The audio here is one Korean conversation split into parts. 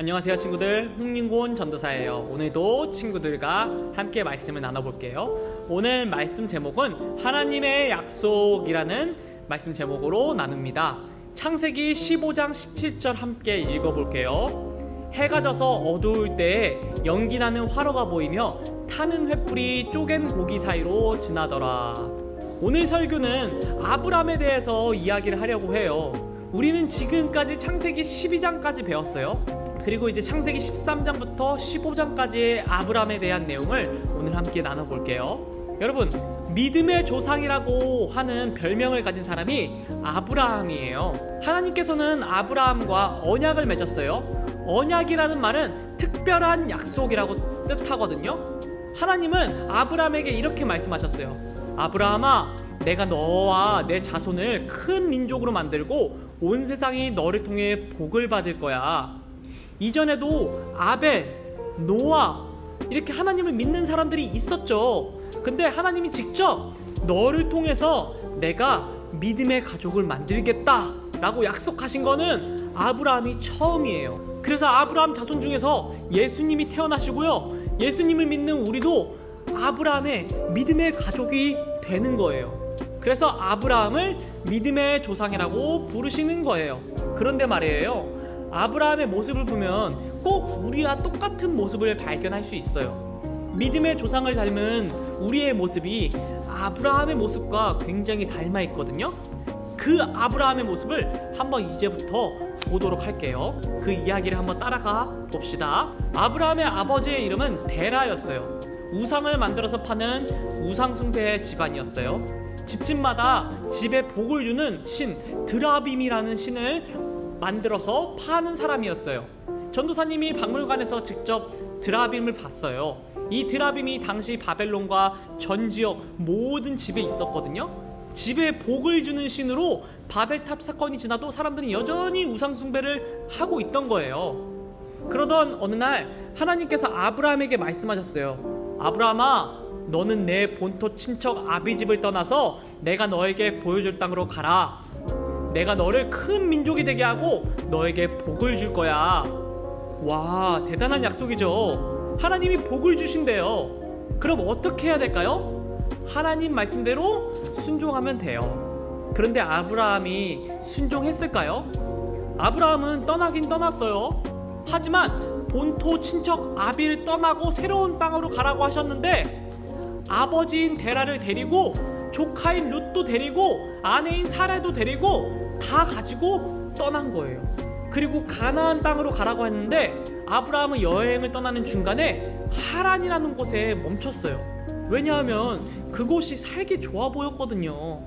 안녕하세요 친구들. 홍민곤 전도사예요. 오늘도 친구들과 함께 말씀을 나눠볼게요. 오늘 말씀 제목은 하나님의 약속이라는 말씀 제목으로 나눕니다. 창세기 15장 17절 함께 읽어볼게요. 해가 져서 어두울 때에 연기나는 화로가 보이며 타는 횃불이 쪼갠 고기 사이로 지나더라. 오늘 설교는 아브람에 대해서 이야기를 하려고 해요. 우리는 지금까지 창세기 12장까지 배웠어요 그리고 이제 창세기 13장부터 15장까지의 아브람에 대한 내용을 오늘 함께 나눠볼게요. 여러분, 믿음의 조상이라고 하는 별명을 가진 사람이 아브라함이에요. 하나님께서는 아브라함과 언약을 맺었어요. 언약이라는 말은 특별한 약속이라고 뜻하거든요. 하나님은 아브라함에게 이렇게 말씀하셨어요. 아브라함아, 내가 너와 내 자손을 큰 민족으로 만들고 온 세상이 너를 통해 복을 받을 거야. 이전에도 아벨, 노아 이렇게 하나님을 믿는 사람들이 있었죠. 근데 하나님이 직접 너를 통해서 내가 믿음의 가족을 만들겠다 라고 약속하신 거는 아브라함이 처음이에요. 그래서 아브라함 자손 중에서 예수님이 태어나시고요. 예수님을 믿는 우리도 아브라함의 믿음의 가족이 되는 거예요. 그래서 아브라함을 믿음의 조상이라고 부르시는 거예요. 그런데 말이에요. 아브라함의 모습을 보면 꼭 우리와 똑같은 모습을 발견할 수 있어요. 믿음의 조상을 닮은 우리의 모습이 아브라함의 모습과 굉장히 닮아 있거든요. 그 아브라함의 모습을 한번 이제부터 보도록 할게요. 그 이야기를 한번 따라가 봅시다. 아브라함의 아버지의 이름은 데라였어요. 우상을 만들어서 파는 우상숭배 집안이었어요. 집집마다 집에 복을 주는 신 드라빔이라는 신을 만들어서 파는 사람이었어요. 전도사님이 박물관에서 직접 드라빔을 봤어요. 이 드라빔이 당시 바벨론과 전 지역 모든 집에 있었거든요. 집에 복을 주는 신으로 바벨탑 사건이 지나도 사람들이 여전히 우상숭배를 하고 있던 거예요. 그러던 어느 날 하나님께서 아브라함에게 말씀하셨어요. 아브라함아, 너는 내 본토 친척 아비 집을 떠나서 내가 너에게 보여줄 땅으로 가라. 내가 너를 큰 민족이 되게 하고 너에게 복을 줄 거야. 와, 대단한 약속이죠. 하나님이 복을 주신대요. 그럼 어떻게 해야 될까요? 하나님 말씀대로 순종하면 돼요. 그런데 아브라함이 순종했을까요? 아브라함은 떠나긴 떠났어요. 하지만 본토 친척 아비를 떠나고 새로운 땅으로 가라고 하셨는데 아버지인 데라를 데리고 조카인 룻도 데리고 아내인 사라도 데리고 다 가지고 떠난 거예요. 그리고 가나안 땅으로 가라고 했는데 아브라함은 여행을 떠나는 중간에 하란이라는 곳에 멈췄어요. 왜냐하면 그곳이 살기 좋아 보였거든요.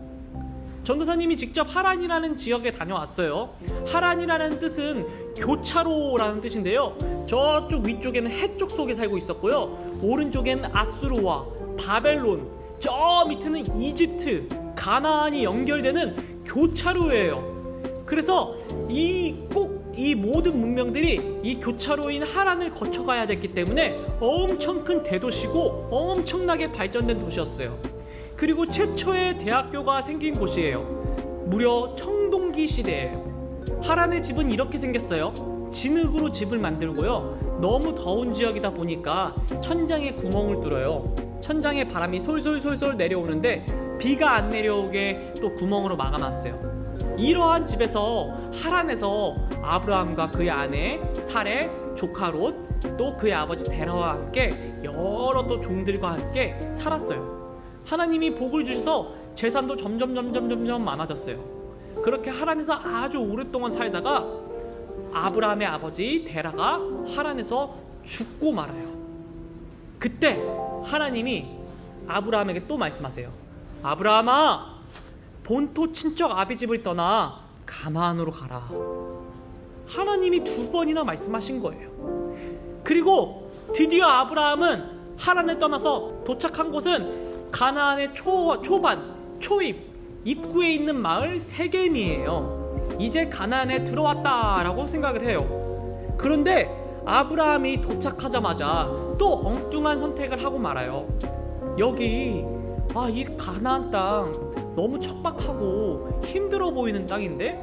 전도사님이 직접 하란이라는 지역에 다녀왔어요. 하란이라는 뜻은 교차로라는 뜻인데요. 저쪽 위쪽에는 해쪽 속에 살고 있었고요. 오른쪽에는 아수르와 바벨론, 저 밑에는 이집트, 가나안이 연결되는 교차로예요. 그래서 이 꼭 이 모든 문명들이 이 교차로인 하란을 거쳐가야 됐기 때문에 엄청 큰 대도시고 엄청나게 발전된 도시였어요. 그리고 최초의 대학교가 생긴 곳이에요. 무려 청동기 시대예요. 하란의 집은 이렇게 생겼어요. 진흙으로 집을 만들고요. 너무 더운 지역이다 보니까 천장에 구멍을 뚫어요. 천장에 바람이 솔솔솔솔 내려오는데 비가 안 내려오게 또 구멍으로 막아놨어요. 이러한 집에서 하란에서 아브라함과 그의 아내 사레, 조카 롯, 또 그의 아버지 데라와 함께 여러 또 종들과 함께 살았어요. 하나님이 복을 주셔서 재산도 점점 점점 점점 많아졌어요. 그렇게 하란에서 아주 오랫동안 살다가 아브라함의 아버지 데라가 하란에서 죽고 말아요. 그때 하나님이 아브라함에게 또 말씀하세요. 아브라함아, 본토 친척 아비집을 떠나 가나안으로 가라. 하나님이 두 번이나 말씀하신 거예요. 그리고 드디어 아브라함은 하란을 떠나서 도착한 곳은 가나안의 초, 초반, 초입, 입구에 있는 마을 세겜이에요. 이제 가나안에 들어왔다라고 생각을 해요. 그런데 아브라함이 도착하자마자 또 엉뚱한 선택을 하고 말아요. 여기 아 이 가나안 땅 너무 척박하고 힘들어 보이는 땅인데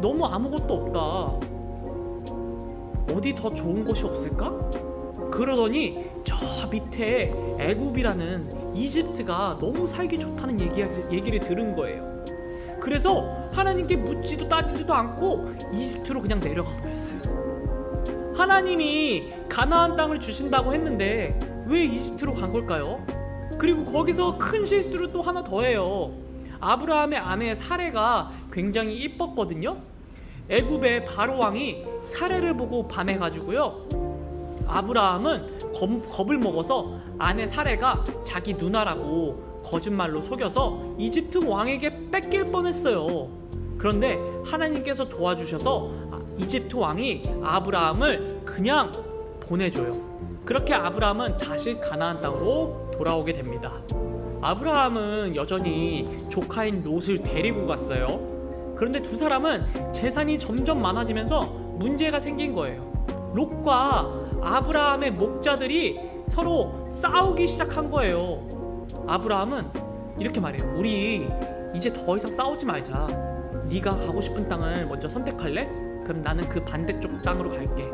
너무 아무것도 없다. 어디 더 좋은 곳이 없을까? 그러더니 저 밑에 애굽이라는 이집트가 너무 살기 좋다는 얘기, 얘기를 들은 거예요. 그래서 하나님께 묻지도 따지지도 않고 이집트로 그냥 내려가 버렸어요. 하나님이 가나안 땅을 주신다고 했는데 왜 이집트로 간 걸까요? 그리고 거기서 큰 실수를 또 하나 더 해요. 아브라함의 아내 사레가 굉장히 이뻤거든요. 애굽의 바로 왕이 사레를 보고 반해가지고요. 아브라함은 겁, 겁을 먹어서 아내 사레가 자기 누나라고 거짓말로 속여서 이집트 왕에게 뺏길 뻔했어요. 그런데 하나님께서 도와주셔서 아, 이집트 왕이 아브라함을 그냥 보내줘요. 그렇게 아브라함은 다시 가나안 땅으로 돌아오게 됩니다. 아브라함은 여전히 조카인 롯을 데리고 갔어요. 그런데 두 사람은 재산이 점점 많아지면서 문제가 생긴 거예요. 롯과 아브라함의 목자들이 서로 싸우기 시작한 거예요. 아브라함은 이렇게 말해요. 우리 이제 더 이상 싸우지 말자. 네가 가고 싶은 땅을 먼저 선택할래? 그럼 나는 그 반대쪽 땅으로 갈게.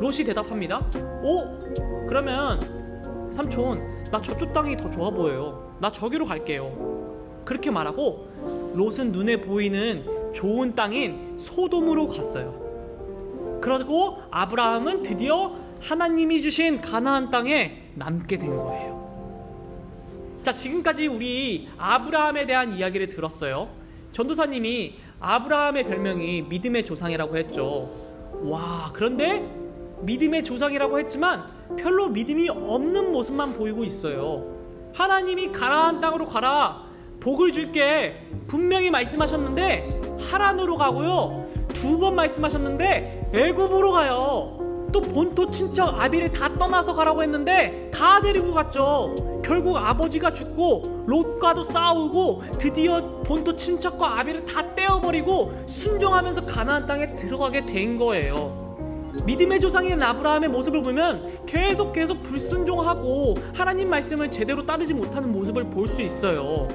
롯이 대답합니다. 오, 그러면 삼촌, 나 저쪽 땅이 더 좋아 보여요. 나 저기로 갈게요. 그렇게 말하고 롯은 눈에 보이는 좋은 땅인 소돔으로 갔어요. 그리고 아브라함은 드디어 하나님이 주신 가나안 땅에 남게 된 거예요. 자, 지금까지 우리 아브라함에 대한 이야기를 들었어요. 전도사님이 아브라함의 별명이 믿음의 조상이라고 했죠. 와, 그런데 믿음의 조상이라고 했지만 별로 믿음이 없는 모습만 보이고 있어요. 하나님이 가나안 땅으로 가라. 복을 줄게. 분명히 말씀하셨는데 하란으로 가고요. 두 번 말씀하셨는데 애굽으로 가요. 또 본토 친척 아비를 다 떠나서 가라고 했는데 다 데리고 갔죠. 결국 아버지가 죽고 롯과도 싸우고 드디어 본토 친척과 아비를 다 떼어버리고 순종하면서 가나안 땅에 들어가게 된 거예요. 믿음의 조상인 아브라함의 모습을 보면 계속 계속 불순종하고 하나님 말씀을 제대로 따르지 못하는 모습을 볼 수 있어요.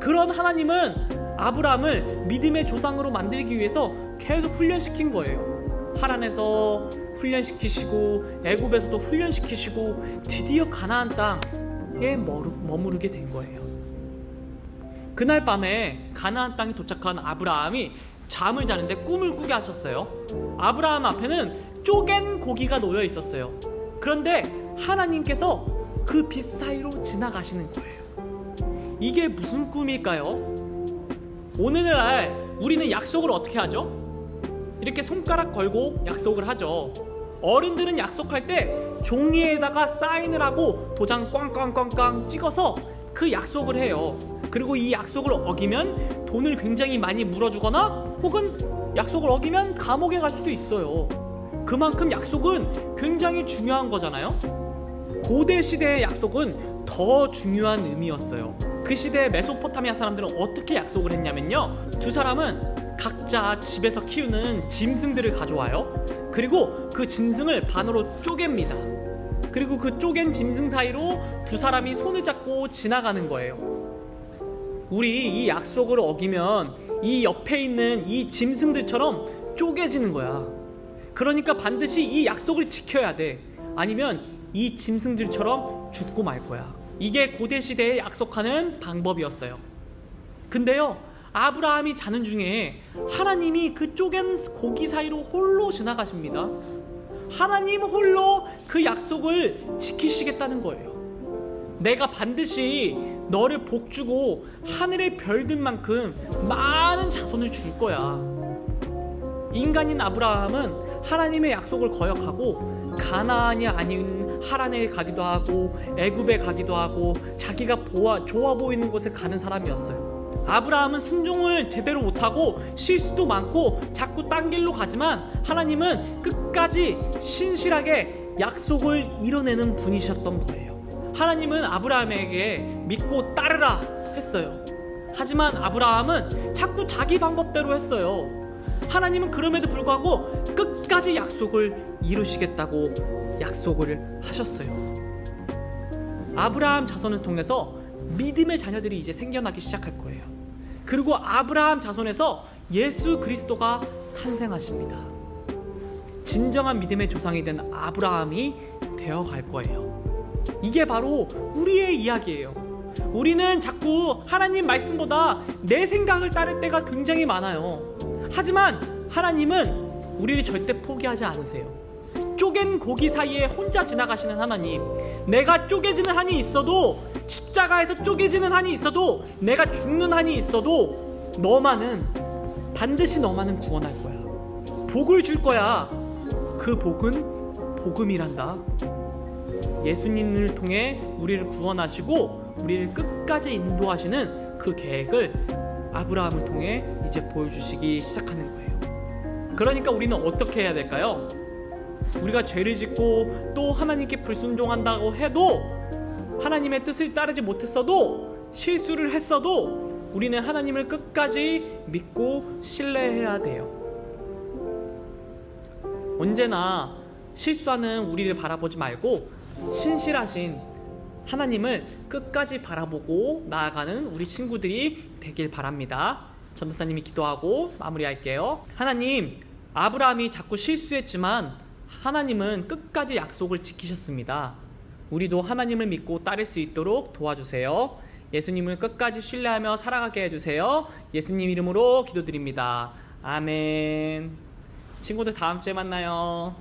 그런 하나님은 아브라함을 믿음의 조상으로 만들기 위해서 계속 훈련시킨 거예요. 하란에서 훈련시키시고 애굽에서도 훈련시키시고 드디어 가나안 땅 에 머루- 머무르게 된 거예요. 그날 밤에 가나안 땅에 도착한 아브라함이 잠을 자는데 꿈을 꾸게 하셨어요. 아브라함 앞에는 쪼갠 고기가 놓여 있었어요. 그런데 하나님께서 그 빛 사이로 지나가시는 거예요. 이게 무슨 꿈일까요? 오늘날 우리는 약속을 어떻게 하죠? 이렇게 손가락 걸고 약속을 하죠. 어른들은 약속할 때 종이에다가 사인을 하고 도장 꽝꽝꽝꽝 찍어서 그 약속을 해요. 그리고 이 약속을 어기면 돈을 굉장히 많이 물어주거나 혹은 약속을 어기면 감옥에 갈 수도 있어요. 그만큼 약속은 굉장히 중요한 거잖아요. 고대 시대의 약속은 더 중요한 의미였어요. 그 시대 메소포타미아 사람들은 어떻게 약속을 했냐면요. 두 사람은 각자 집에서 키우는 짐승들을 가져와요. 그리고 그 짐승을 반으로 쪼갭니다. 그리고 그 쪼갠 짐승 사이로 두 사람이 손을 잡고 지나가는 거예요. 우리 이 약속을 어기면 이 옆에 있는 이 짐승들처럼 쪼개지는 거야. 그러니까 반드시 이 약속을 지켜야 돼. 아니면 이 짐승들처럼 죽고 말 거야. 이게 고대 시대에 약속하는 방법이었어요. 근데요, 아브라함이 자는 중에 하나님이 그 쪼갠 고기 사이로 홀로 지나가십니다. 하나님 홀로 그 약속을 지키시겠다는 거예요. 내가 반드시 너를 복주고 하늘의 별들 만큼 많은 자손을 줄 거야. 인간인 아브라함은 하나님의 약속을 거역하고 가나안이 아닌 하란에 가기도 하고 애굽에 가기도 하고 자기가 보아, 좋아 보이는 곳에 가는 사람이었어요. 아브라함은 순종을 제대로 못하고 실수도 많고 자꾸 딴 길로 가지만 하나님은 끝까지 신실하게 약속을 이뤄내는 분이셨던 거예요. 하나님은 아브라함에게 믿고 따르라 했어요. 하지만 아브라함은 자꾸 자기 방법대로 했어요. 하나님은 그럼에도 불구하고 끝까지 약속을 이루시겠다고 약속을 하셨어요. 아브라함 자손을 통해서 믿음의 자녀들이 이제 생겨나기 시작할 거예요. 그리고 아브라함 자손에서 예수 그리스도가 탄생하십니다. 진정한 믿음의 조상이 된 아브라함이 되어 갈 거예요. 이게 바로 우리의 이야기예요. 우리는 자꾸 하나님 말씀보다 내 생각을 따를 때가 굉장히 많아요. 하지만 하나님은 우리를 절대 포기하지 않으세요. 쪼갠 고기 사이에 혼자 지나가시는 하나님. 내가 쪼개지는 한이 있어도 십자가에서 쪼개지는 한이 있어도 내가 죽는 한이 있어도 너만은 반드시 너만은 구원할 거야. 복을 줄 거야. 그 복은 복음이란다. 예수님을 통해 우리를 구원하시고 우리를 끝까지 인도하시는 그 계획을 아브라함을 통해 이제 보여주시기 시작하는 거예요. 그러니까 우리는 어떻게 해야 될까요? 우리가 죄를 짓고 또 하나님께 불순종한다고 해도 하나님의 뜻을 따르지 못했어도 실수를 했어도 우리는 하나님을 끝까지 믿고 신뢰해야 돼요. 언제나 실수하는 우리를 바라보지 말고 신실하신 하나님을 끝까지 바라보고 나아가는 우리 친구들이 되길 바랍니다. 전도사님이 기도하고 마무리할게요. 하나님, 아브라함이 자꾸 실수했지만 하나님은 끝까지 약속을 지키셨습니다. 우리도 하나님을 믿고 따를 수 있도록 도와주세요. 예수님을 끝까지 신뢰하며 살아가게 해주세요. 예수님 이름으로 기도드립니다. 아멘. 친구들 다음 주에 만나요.